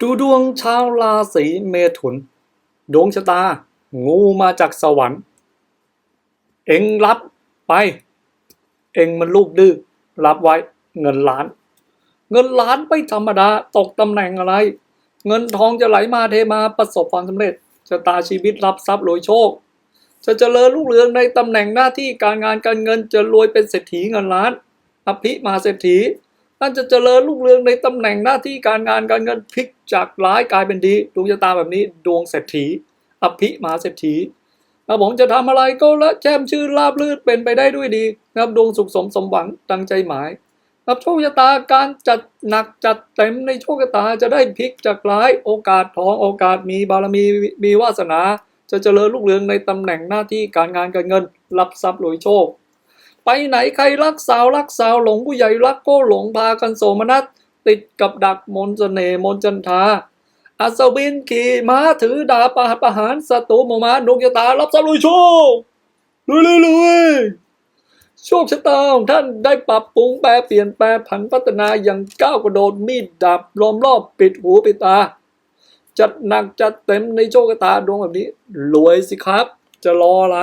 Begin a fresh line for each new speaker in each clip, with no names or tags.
ดูดวงชาวราศีเมถุน ดวงชะตา งูมาจากสวรรค์ เอ็งรับไป เอ็งมันลูกดื้อรับไว้เงินล้าน เงินล้านไม่ธรรมดาตกตำแหน่งอะไร เงินทองจะไหลมาเทมาประสบความสำเร็จชะตาชีวิตรับทรัพย์รวยโชค จะเจริญรุ่งเรืองในตำแหน่งหน้าที่การงานการเงินจะรวยเป็นเศรษฐีเงินล้านอภิมาเศรษฐี ท่านจะเจริญรุ่งเรืองในตำแหน่งหน้าที่การงานการเงินพลิกจากร้ายกลายเป็นดี ดวงชะตาแบบนี้ ดวงเศรษฐีอภิมหาเศรษฐีครับผมจะทำอะไรก็ละแช่มชื่นราบรื่นเป็นไปได้ด้วยดีนะครับดวงสุขสมสมหวังดังใจหมายครับโชคชะตาการจัดหนักจัดเต็มในโชคชะตาจะได้พลิกจากร้ายโอกาสทองโอกาสมีบารมีมีวาสนา จะเจริญรุ่งเรืองในตำแหน่งหน้าที่การงานการเงิน รับทรัพย์รวยโชค ไปไหนใครรักสาวรักสาวหลงผู้ใหญ่รักก็หลงพากันโสมนัสติดกับดักมนเสน่มนจันทาอัศวินขี่ม้าถือดาบประหัตประหารศัตรูหมู่มาดวงชะตารับทรัพย์รวยโชครวยรวยรวยโชคชะตาของท่านได้ปรับปรุงแปลเปลี่ยนแปลผันพัฒนาอย่างก้าวกระโดดมีดดาบล้อมรอบปิดหูปิดตา จัดหนักจัดเต็มในโชคชะตาดวงแบบนี้รวยสิครับ จะรออะไร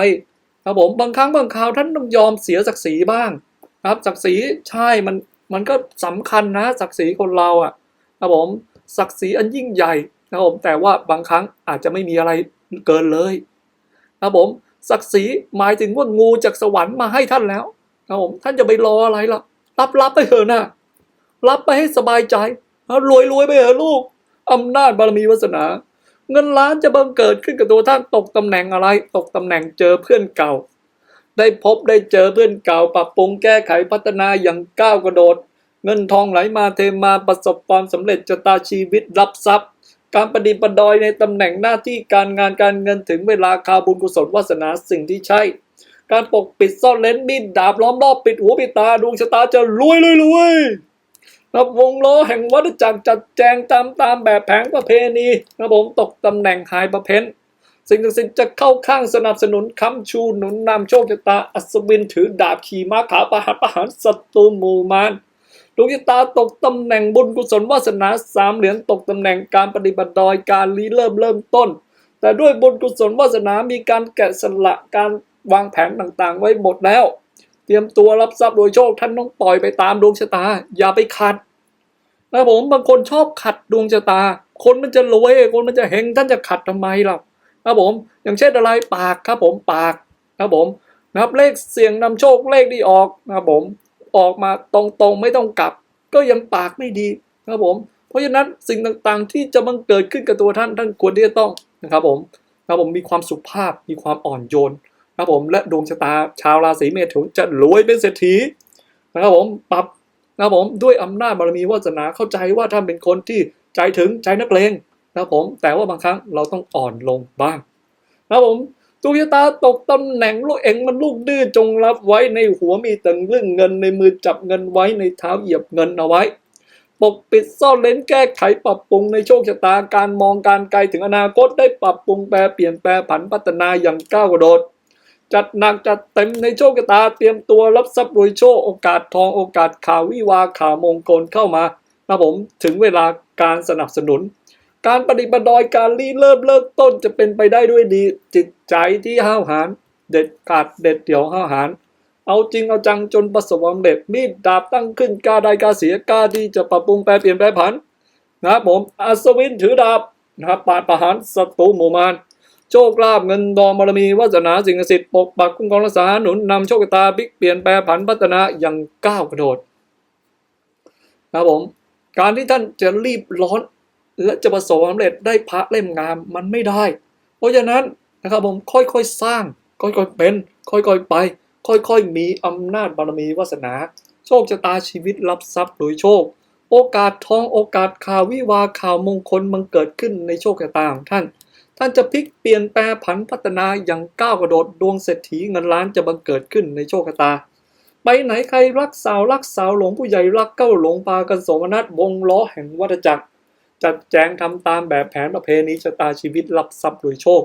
ครับผมบางครั้งบางคราวท่านต้องยอมเสียศักดิ์ศรีบ้าง ครับศักดิ์ศรีใช่มันมันก็สำคัญนะศักดิ์ศรีคนเราอะครับผมศักดิ์ศรีอันยิ่งใหญ่นะครับผมแต่ว่าบางครั้งอาจจะไม่มีอะไรเกินเลยครับผมศักดิ์ศรีหมายถึงว่างูจากสวรรค์มาให้ท่านแล้วครับผมท่านจะไปรออะไรล่ะรับรับไปเถอะนะรับไปให้สบายใจรวยรวยไปเถอะลูกอำนาจบารมีวาสนา เงินล้านจะบังเกิดขึ้นกับตัวท่านตกตำแหน่งอะไร ตกตำแหน่งเจอเพื่อนเก่า ได้พบได้เจอเพื่อนเก่า ปรับปรุงแก้ไขพัฒนาอย่างก้าวกระโดด เงินทองไหลมาเทมาประสบความสำเร็จชะตาชีวิตรับทรัพย์ การประดิษฐ์ประดอยในตำแหน่งหน้าที่การงานการเงินถึงเวลาคาบุญกุศลวาสนาสิ่งที่ใช่ การปกปิดซ่อนเลนมีดดาบล้อมรอบปิดหูปิดตาดวงชะตาจะรวยรวยรวย ครับวงล้อแห่งวัฏจักรจัดแจงตามตามแบบแผงประเพณีครับผมตกตำแหน่งหายประเพณสิ่งศักดิ์สิทธิ์จะเข้าข้างสนับสนุนค้ำชูหนุนนำโชคชะตาอัศวินถือดาบขี่ม้าขาวประหัตประหารศัตรูหมู่มารดวงชะตาตกตำแหน่งบุญกุศลวาสนาสามเหรียญตกตำแหน่งการปฏิบัติดอยการรีเริ่มเริ่มต้น แต่ด้วยบุญกุศลวาสนามีการแกะสลักการวางแผนต่างๆ ไว้หมดแล้ว เตรียมตัวรับทรัพย์โดยโชค ท่านต้องปล่อยไปตามดวงชะตา อย่าไปขัดนะผมบางคนชอบขัดดวงชะตา คนมันจะรวยคนมันจะเฮงท่านจะขัดทำไมล่ะครับผม อย่างเช่นอะไรปากครับผมปากครับผมนะครับเลขเสียงนำโชคเลขที่ออกนะครับผมออกมาตรงๆไม่ต้องกลับ ก็ยังปากไม่ดีครับผม เพราะฉะนั้นสิ่งต่างๆที่จะบังเกิดขึ้นกับตัวท่านท่านควรที่จะต้องนะครับผมนะครับผมมีความสุภาพมีความอ่อนโยน ครับผมและดวงชะตาชาวราศีเมถุนจะรวยเป็นเศรษฐีนะครับผมปรับนะครับผมด้วยอำนาจบารมีวาสนาเข้าใจว่าท่านเป็นคนที่ใจถึงใจนักเลงนะครับผมแต่ว่าบางครั้งเราต้องอ่อนลงบ้างนะครับผมดวงชะตาตกตำแหน่งลูกเองมันลูกดื้อจงรับไว้ในหัวมีตังเรื่องเงินในมือจับเงินไว้ในเท้าเหยียบเงินเอาไว้ปกปิดซ่อนเล้นแก้ไขปรับปรุงในโชคชะตาการมองการไกลถึงอนาคตได้ปรับปรุงแปลเปลี่ยนแปลผันพัฒนาอย่างก้าวกระโดด จัดหนักจัดเต็มในโชคชะตาเตรียมตัวรับทรัพย์รวยโชคโอกาสทองโอกาสข่าววิวาข่าวมงคลเข้ามานะผมถึงเวลาการสนับสนุน การปฏิบัติดอยการรีเริ่มเลิกต้นจะเป็นไปได้ด้วยดี จิตใจที่ห้าวหาญเด็ดขาดเด็ดเดี่ยวห้าวหาญเอาจริงเอาจังจนประสบความสำเร็จมีดดาบตั้งขึ้นกล้าได้กล้าเสียกล้าที่จะปรับปรุงแปลเปลี่ยนแปลผันนะครับผมอัศวินถือดาบนะครับปาดประหารศัตรูหมู่มาร โชคลาภเงินทองบารมีวาสนาสิ่งศักดิ์สิทธิ์ปกปักคุ้มครองรักษาหนุนนำโชคชะตาพลิกเปลี่ยนแปลผันพัฒนาอย่างก้าวกระโดดนะครับผมการที่ท่านจะรีบร้อน และจะประสบความสำเร็จได้พระเล่มงามมันไม่ได้ เพราะฉะนั้นนะครับผมค่อยๆสร้าง ค่อยๆเป็น ค่อยๆไป ค่อยๆมีอำนาจบารมีวาสนา โชคชะตาชีวิตรับทรัพย์โดยโชค โอกาสทองโอกาสข่าววิวาข่าวมงคลมันเกิดขึ้นในโชคชะตาของท่าน ท่านจะพลิกเปลี่ยนแปลผันพัฒนาอย่างก้าวกระโดดดวงเศรษฐีเงินล้านจะบังเกิดขึ้นในโชคชะตา ไปไหนใครรักสาวรักสาวหลงผู้ใหญ่รักเก้าหลงปากันสมนัสวงล้อแห่งวัฏจักร จัดแจงทำตามแบบแผนประเพณีชะตาชีวิตรับทรัพย์โดยโชค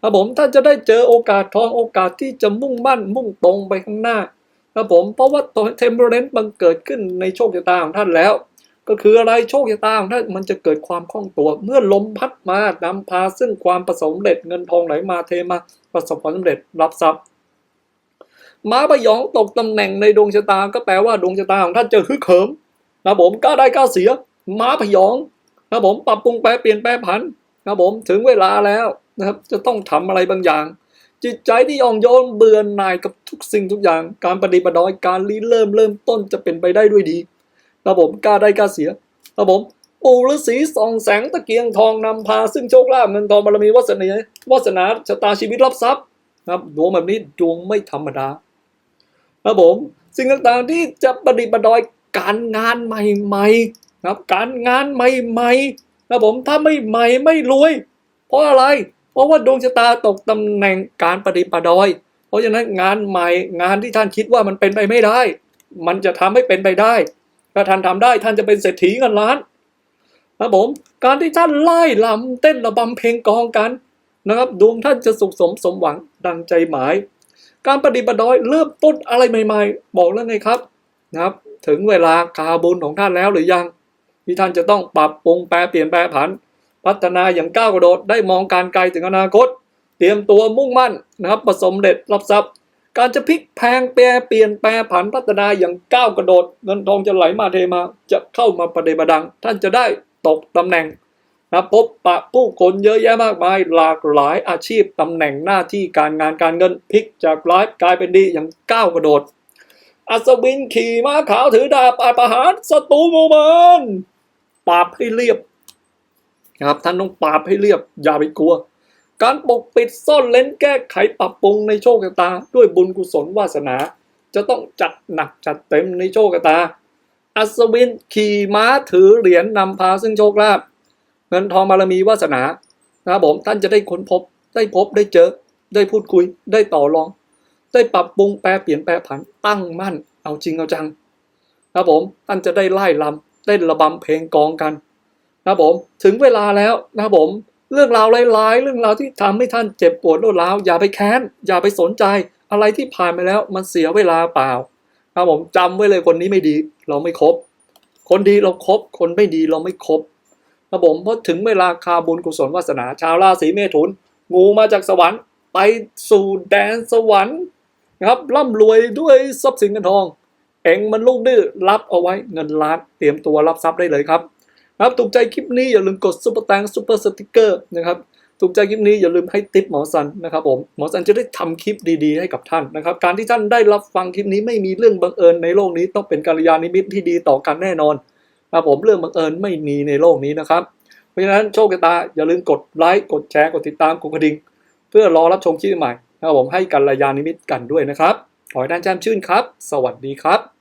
ครับผมท่านจะได้เจอโอกาสทองโอกาสที่จะมุ่งมั่นมุ่งตรงไปข้างหน้าครับผมเพราะว่าตัวเทมเพลนต์บังเกิดขึ้นในโชคชะตาของท่านแล้ว ก็คืออะไรโชคชะตาของท่านมันจะเกิดความคล่องตัว เมื่อลมพัดมานำพาซึ่งความประสบความเร็จเงินทองไหลมาเทมาประสบความสำเร็จรับทรัพย์ม้าพยองตกตำแหน่งในดวงชะตาก็แปลว่าดวงชะตาของท่านจะฮึกเหิมนะผมก้าได้ก้าเสีย ม้าพยองนะผมปรับปรุงแปลเปลี่ยนแปลผันนะผมถึงเวลาแล้วนะครับ จะต้องทำอะไรบางอย่าง จิตใจที่อ่อนโยนเบื่อหน่ายกับทุกสิ่งทุกอย่าง การปฏิบัติดอยการรีเริ่มเริ่มต้นจะเป็นไปได้ด้วยดี นะผมกล้าได้กล้าเสียนะผมปู่ฤาษีส่องแสงตะเกียงทองนำพา ซึ่งโชคลาภเงินทองบารมีวาสนาวาสนาชะตาชีวิตรับทรัพย์นะครับดวงแบบนี้ดวงไม่ธรรมดานะผมสิ่งต่างๆที่จะปฏิบัติดอยการงานใหม่ๆนะครับการงานใหม่ๆนะผมถ้าไม่ใหม่ไม่รวย เพราะอะไร เพราะว่าดวงชะตาตกตำแหน่งการปฏิบัติดอย เพราะฉะนั้นงานใหม่งานที่ท่านคิดว่ามันเป็นไปไม่ได้ มันจะทำให้เป็นไปได้ ถ้าท่านทำได้ท่านจะเป็นเศรษฐีเงินล้านนะครับผมการที่ท่านไล่ลำเต้นระบำเพลงกองกันนะครับดวงท่านจะสุขสมสมหวังดังใจหมาย การปฏิบัติดอยเริ่มต้นอะไรใหม่ๆ บอกแล้วไงครับนะครับ ถึงเวลาคาบุญของท่านแล้วหรือยัง ที่ท่านจะต้องปรับปรุงแปลเปลี่ยนแปลผัน พัฒนาอย่างก้าวกระโดดได้มองการไกลถึงอนาคต เตรียมตัวมุ่งมั่นนะครับประสมเด็จรับทรัพย์ การจะพลิกแพงแปรเปลี่ยนแปลผันพัฒนาอย่างก้าวกระโดด เงินทองจะไหลมาเทมาจะเข้ามาประเดประดัง ท่านจะได้ตกตำแหน่งนะพบปะผู้คนเยอะแยะมากมาย หลากหลายอาชีพตำแหน่งหน้าที่การงานการเงินพลิกจากร้ายกลายเป็นดีอย่างก้าวกระโดด อัศวินขี่ม้าขาวถือดาบอาประหารศัตรูหมู่มันปราบให้เรียบนะครับท่านต้องปราบให้เรียบอย่าไปกลัว การปกปิดซ่อนเล้นแก้ไขปรับปรุงในโชคชะตา ด้วยบุญกุศลวาสนา จะต้องจัดหนักจัดเต็มในโชคชะตา อัศวินขี่ม้าถือเหรียญนำพาซึ่งโชคลาภเงินทองบารมีวาสนานะครับผมท่านจะได้ค้นพบ ได้พบได้เจอ ได้พูดคุย ได้ต่อรอง ได้ปรับปรุงแปลเปลี่ยนแปลผันตั้งมั่น เอาจริงเอาจังนะครับผมท่านจะได้ไล่ลำได้ระบำเพลงกองกันนะครับผมถึงเวลาแล้วนะครับผม เรื่องราวร้ายๆ เรื่องราวที่ทำให้ท่านเจ็บปวดรวดร้าวอย่าไปแค้น อย่าไปสนใจ อะไรที่ผ่านไปแล้วมันเสียเวลาเปล่านะครับผมจำไว้เลยคนนี้ไม่ดี เราไม่คบ คนดีเราครบ คนไม่ดีเราไม่คบนะครับผมเพราะถึงเวลาคาบุญกุศลวาสนา ชาวราศีเมถุน งูมาจากสวรรค์ ไปสู่แดนสวรรค์นะครับร่ำรวยด้วยทรัพย์สินเงินทอง เองมันลูกดื้อรับเอาไว้เงินล้านเตรียมตัวรับทรัพย์ได้เลยครับ ครับถูกใจคลิปนี้อย่าลืมกดซุปเปอร์แตงซุปเปอร์สติกเกอร์นะครับถูกใจคลิปนี้อย่าลืมให้ติปหมอสันนะครับผมหมอสันจะได้ทำคลิปดีๆให้กับท่านนะครับ การที่ท่านได้รับฟังคลิปนี้ไม่มีเรื่องบังเอิญในโลกนี้ต้องเป็นกัลยาณมิตที่ดีต่อกันแน่นอนนะครับผมเรื่องบังเอิญไม่มีในโลกนี้นะครับ เพราะฉะนั้นโชคชะตาอย่าลืมกดไลค์กดแชร์กดติดตามกดกระดิ่งเพื่อรอรับชมคลิปใหม่นะครับผมให้กัลยาณมิตกันด้วยนะครับขอให้ท่านแจ่มชื่นครับ สวัสดีครับ